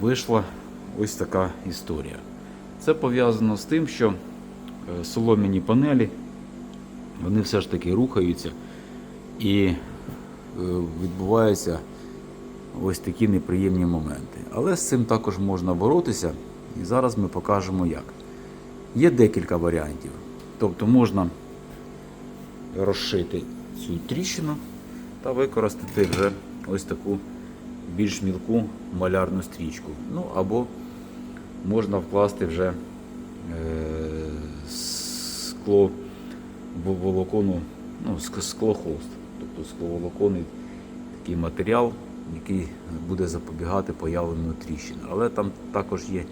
вийшла ось така історія. Це пов'язано з тим, що е, солом'яні панелі вони все ж таки рухаються і е, відбуваються ось такі неприємні моменти. Але з цим також можна боротися, і зараз ми покажемо як. Є декілька варіантів. Тобто можна розшити цю тріщину та використати вже ось таку більш мілку малярну стрічку. Ну або можна вкласти вже е, скло волокону, ну, склохолст, тобто скловолоконний такий матеріал, який буде запобігати появленню тріщин. Але там також є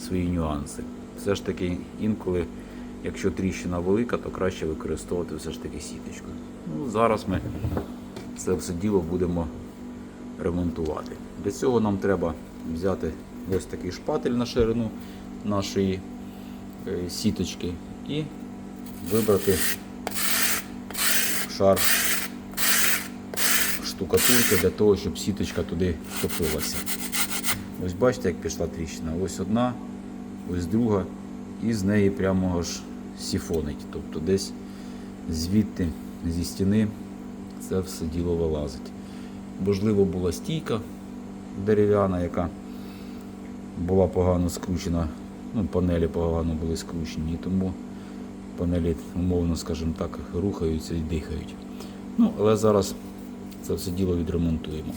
свої нюанси. Все ж таки, інколи, якщо тріщина велика, то краще використовувати все ж таки сіточку. Ну, зараз ми це все діло будемо ремонтувати. Для цього нам треба взяти ось такий шпатель на ширину нашої е, сіточки і вибрати шар штукатурки для того, щоб сіточка туди втопилася. Ось бачите, як пішла тріщина. Ось одна, ось друга, і з неї прямо аж сіфонить. Тобто десь звідти, зі стіни, це все діло вилазить. Можливо, була стійка дерев'яна, яка була погано скручена. Ну, панелі погано були скручені, тому панелі, умовно, скажімо так, рухаються і дихають. Ну, але зараз це все діло відремонтуємо.